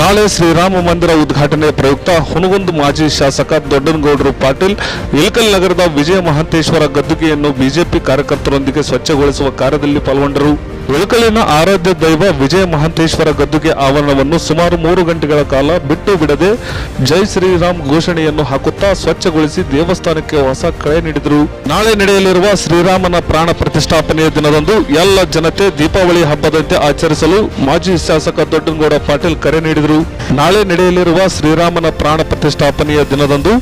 ನಾಳೆ ಶ್ರೀರಾಮ ಮಂದಿರ ಉದ್ಘಾಟನೆ ಪ್ರಯುಕ್ತ ಹುನಗುಂದ ಮಾಜಿ ಶಾಸಕ ದೊಡ್ಡನಗೌಡರು ಪಾಟೀಲ್, ಇಳಕಲ್ ನಗರದ ವಿಜಯ ಮಹಾಂತೇಶ್ವರ ಗದ್ದುಗೆಯನ್ನು ಬಿಜೆಪಿ ಕಾರ್ಯಕರ್ತರೊಂದಿಗೆ ಸ್ವಚ್ಛಗೊಳಿಸುವ ಕಾರ್ಯದಲ್ಲಿ ಪಾಲ್ಗೊಂಡರು. ಇಳಕಲಿನ ಆರಾಧ್ಯ ದೈವ ವಿಜಯ ಮಹಾಂತೇಶ್ವರ ಗದ್ದುಗೆ ಆವರಣವನ್ನು ಸುಮಾರು ಮೂರು ಗಂಟೆಗಳ ಕಾಲ ಬಿಟ್ಟು ಬಿಡದೆ ಜೈ ಶ್ರೀರಾಮ್ ಘೋಷಣೆಯನ್ನು ಹಾಕುತ್ತಾ ಸ್ವಚ್ಛಗೊಳಿಸಿ ದೇವಸ್ಥಾನಕ್ಕೆ ಹೊಸ ಕಳೆ ನೀಡಿದರು. ನಾಳೆ ನಡೆಯಲಿರುವ ಶ್ರೀರಾಮನ ಪ್ರಾಣ ಪ್ರತಿಷ್ಠಾಪನೆಯ ದಿನದಂದು ಎಲ್ಲ ಜನತೆ ದೀಪಾವಳಿ ಹಬ್ಬದಂತೆ ಆಚರಿಸಲು ಮಾಜಿ ಶಾಸಕ ದೊಡ್ಡನಗೌಡ ಪಾಟೀಲ್ ಕರೆ ನೀಡಿದರು. ನಾಳೆ ನಡೆಯಲಿರುವ ಶ್ರೀರಾಮನ ಪ್ರಾಣ ಪ್ರತಿಷ್ಠಾಪನೆಯ ದಿನದಂದು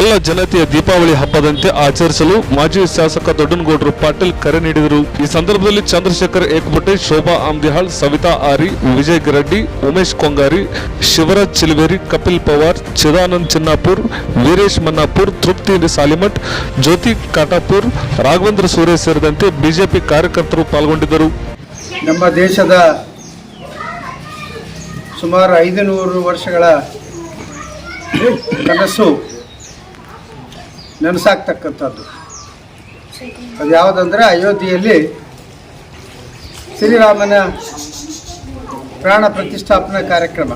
ಎಲ್ಲ ಜನತೆಯ ದೀಪಾವಳಿ ಹಬ್ಬದಂತೆ ಆಚರಿಸಲು ಮಾಜಿ ಶಾಸಕ ದೊಡ್ಡನಗೌಡರು ಪಾಟೀಲ್ ಕರೆ ನೀಡಿದರು. ಈ ಸಂದರ್ಭದಲ್ಲಿ ಚಂದ್ರಶೇಖರ್ ಏಕಬುಟ್ಟೆ ಶೋಭಾ ಆಮ್ದಿಹಾಳ್, ಸವಿತಾ ಆರಿ, ವಿಜಯ್ ಗಿರಡ್ಡಿ, ಉಮೇಶ್ ಕೊಂಗಾರಿ, ಶಿವರಾಜ್ ಚಿಲ್ವೇರಿ, ಕಪಿಲ್ ಪವಾರ್, ಚಿದಾನಂದ್ ಚಿನ್ನಾಪುರ್, ವೀರೇಶ್ ಮನ್ನಾಪುರ್, ತೃಪ್ತಿ ಸಾಲಿಮಠ್, ಜ್ಯೋತಿ ಕಾಟಾಪುರ್, ರಾಘವೇಂದ್ರ ಸೂರ್ಯ ಸೇರಿದಂತೆ ಬಿಜೆಪಿ ಕಾರ್ಯಕರ್ತರು ಪಾಲ್ಗೊಂಡಿದ್ದರು. ನಮ್ಮ ದೇಶದ ಸುಮಾರು ಐದು ನೂರು ವರ್ಷಗಳ ಕನಸು ನನಸಾಗ್ತಕ್ಕಂಥದ್ದು. ಅದು ಯಾವುದಂದ್ರೆ ಅಯೋಧ್ಯೆಯಲ್ಲಿ ಶ್ರೀರಾಮನ ಪ್ರಾಣ ಪ್ರತಿಷ್ಠಾಪನಾ ಕಾರ್ಯಕ್ರಮ.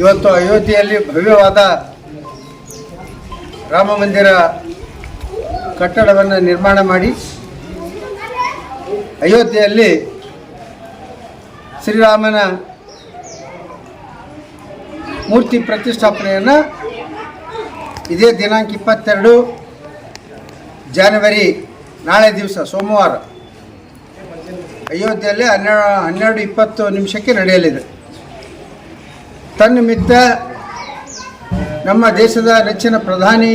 ಇವತ್ತು ಅಯೋಧ್ಯೆಯಲ್ಲಿ ಭವ್ಯವಾದ ರಾಮ ಮಂದಿರ ಕಟ್ಟಡವನ್ನು ನಿರ್ಮಾಣ ಮಾಡಿ ಅಯೋಧ್ಯೆಯಲ್ಲಿ ಶ್ರೀರಾಮನ ಮೂರ್ತಿ ಪ್ರತಿಷ್ಠಾಪನೆಯನ್ನು ಇದೇ ದಿನಾಂಕ ಇಪ್ಪತ್ತೆರಡು, ಜಾನ್ವರಿ, ನಾಳೆ ದಿವಸ ಸೋಮವಾರ. ಅಯೋಧ್ಯೆಯಲ್ಲಿ ಹನ್ನೆರಡು ಹನ್ನೆರಡು ಇಪ್ಪತ್ತು ನಿಮಿಷಕ್ಕೆ ನಡೆಯಲಿದೆ. ತನ್ನಿಮಿತ್ತ ನಮ್ಮ ದೇಶದ ನೆಚ್ಚಿನ ಪ್ರಧಾನಿ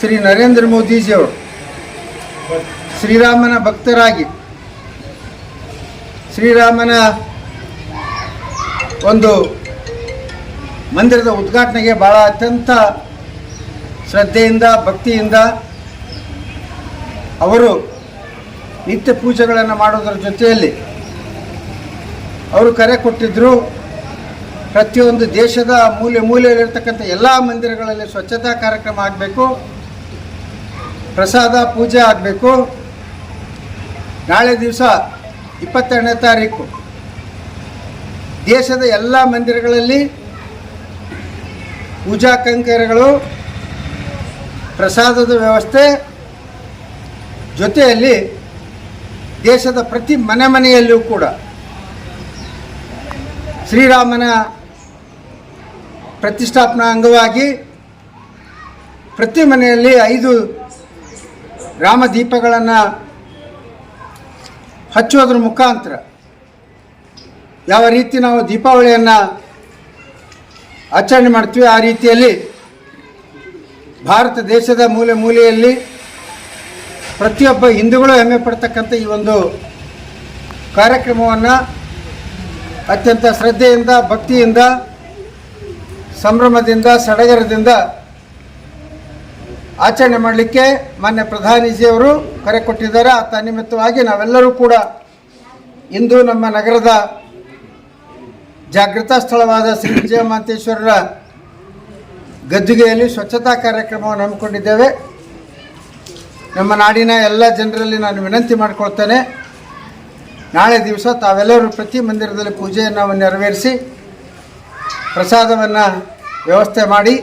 ಶ್ರೀ ನರೇಂದ್ರ ಮೋದಿಜಿಯವರು ಶ್ರೀರಾಮನ ಭಕ್ತರಾಗಿ ಶ್ರೀರಾಮನ ಒಂದು ಮಂದಿರದ ಉದ್ಘಾಟನೆಗೆ ಭಾಳ ಅತ್ಯಂತ ಶ್ರದ್ಧೆಯಿಂದ, ಭಕ್ತಿಯಿಂದ ಅವರು ನಿತ್ಯ ಪೂಜೆಗಳನ್ನು ಮಾಡೋದರ ಜೊತೆಯಲ್ಲಿ ಅವರು ಕರೆ ಕೊಟ್ಟಿದ್ದರು ಪ್ರತಿಯೊಂದು ದೇಶದ ಮೂಲೆ ಮೂಲೆಯಲ್ಲಿರ್ತಕ್ಕಂಥ ಎಲ್ಲ ಮಂದಿರಗಳಲ್ಲಿ ಸ್ವಚ್ಛತಾ ಕಾರ್ಯಕ್ರಮ ಆಗಬೇಕು, ಪ್ರಸಾದ ಪೂಜೆ ಆಗಬೇಕು. ನಾಳೆ ದಿವಸ ಇಪ್ಪತ್ತೆರಡನೇ ತಾರೀಕು. ದೇಶದ ಎಲ್ಲ ಮಂದಿರಗಳಲ್ಲಿ ಪೂಜಾ ಕಂಕರಗಳು, ಪ್ರಸಾದದ ವ್ಯವಸ್ಥೆ ಜೊತೆಯಲ್ಲಿ ದೇಶದ ಪ್ರತಿ ಮನೆ ಮನೆಯಲ್ಲೂ ಕೂಡ ಶ್ರೀರಾಮನ ಪ್ರತಿಷ್ಠಾಪನಾ ಅಂಗವಾಗಿ ಪ್ರತಿ ಮನೆಯಲ್ಲಿ ಐದು ರಾಮದೀಪಗಳನ್ನು ಹಚ್ಚೋದ್ರ ಮುಖಾಂತರ ಯಾವ ರೀತಿ ನಾವು ದೀಪಾವಳಿಯನ್ನು ಆಚರಣೆ ಮಾಡ್ತೀವಿ ಆ ರೀತಿಯಲ್ಲಿ ಭಾರತ ದೇಶದ ಮೂಲೆ ಮೂಲೆಯಲ್ಲಿ ಪ್ರತಿಯೊಬ್ಬ ಹಿಂದೂಗಳು ಹೆಮ್ಮೆ ಪಡ್ತಕ್ಕಂಥ ಈ ಒಂದು ಕಾರ್ಯಕ್ರಮವನ್ನು ಅತ್ಯಂತ ಶ್ರದ್ಧೆಯಿಂದ, ಭಕ್ತಿಯಿಂದ, ಸಂಭ್ರಮದಿಂದ, ಸಡಗರದಿಂದ ಆಚರಣೆ ಮಾಡಲಿಕ್ಕೆ ಮಾನ್ಯ ಪ್ರಧಾನಿಜಿಯವರು ಕರೆ ಕೊಟ್ಟಿದ್ದಾರೆ. ಆತ ನಿಮಿತ್ತವಾಗಿ ನಾವೆಲ್ಲರೂ ಕೂಡ ಇಂದು ನಮ್ಮ ನಗರದ ಜಾಗೃತ ಸ್ಥಳವಾದ ಶ್ರೀ ವಿಜಯಮಾಂತೇಶ್ವರರ ಗದ್ದುಗೆಯಲ್ಲಿ ಸ್ವಚ್ಛತಾ ಕಾರ್ಯಕ್ರಮವನ್ನು ಹಮ್ಮಿಕೊಂಡಿದ್ದೇವೆ. ನಮ್ಮ ನಾಡಿನ ಎಲ್ಲ ಜನರಲ್ಲಿ ನಾನು ವಿನಂತಿ ಮಾಡಿಕೊಳ್ತೇನೆ. ನಾಳೆ ದಿವಸ ತಾವೆಲ್ಲರೂ ಪ್ರತಿ ಮಂದಿರದಲ್ಲಿ ಪೂಜೆಯನ್ನು ನೆರವೇರಿಸಿ ಪ್ರಸಾದವನ್ನು ವ್ಯವಸ್ಥೆ ಮಾಡಿ.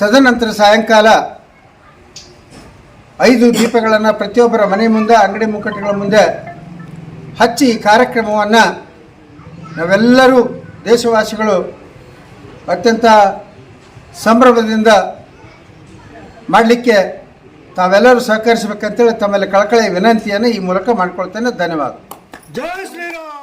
ತದನಂತರ ಸಾಯಂಕಾಲ ಐದು ದೀಪಗಳನ್ನು ಪ್ರತಿಯೊಬ್ಬರ ಮನೆ ಮುಂದೆ, ಅಂಗಡಿ ಮುಕ್ಕಟ್ಟುಗಳ ಮುಂದೆ ಹಚ್ಚಿ ಈ ಕಾರ್ಯಕ್ರಮವನ್ನು ನಾವೆಲ್ಲರೂ ದೇಶವಾಸಿಗಳು ಅತ್ಯಂತ ಸಂಭ್ರಮದಿಂದ ಮಾಡಲಿಕ್ಕೆ ತಾವೆಲ್ಲರೂ ಸಹಕರಿಸಬೇಕಂತೇಳಿ ತಮ್ಮಲ್ಲಿ ಕಳಕಳಿಯ ವಿನಂತಿಯನ್ನು ಈ ಮೂಲಕ ಮಾಡಿಕೊಳ್ತೇನೆ. ಧನ್ಯವಾದ. ಜಯ ಶ್ರೀರಾಮ್.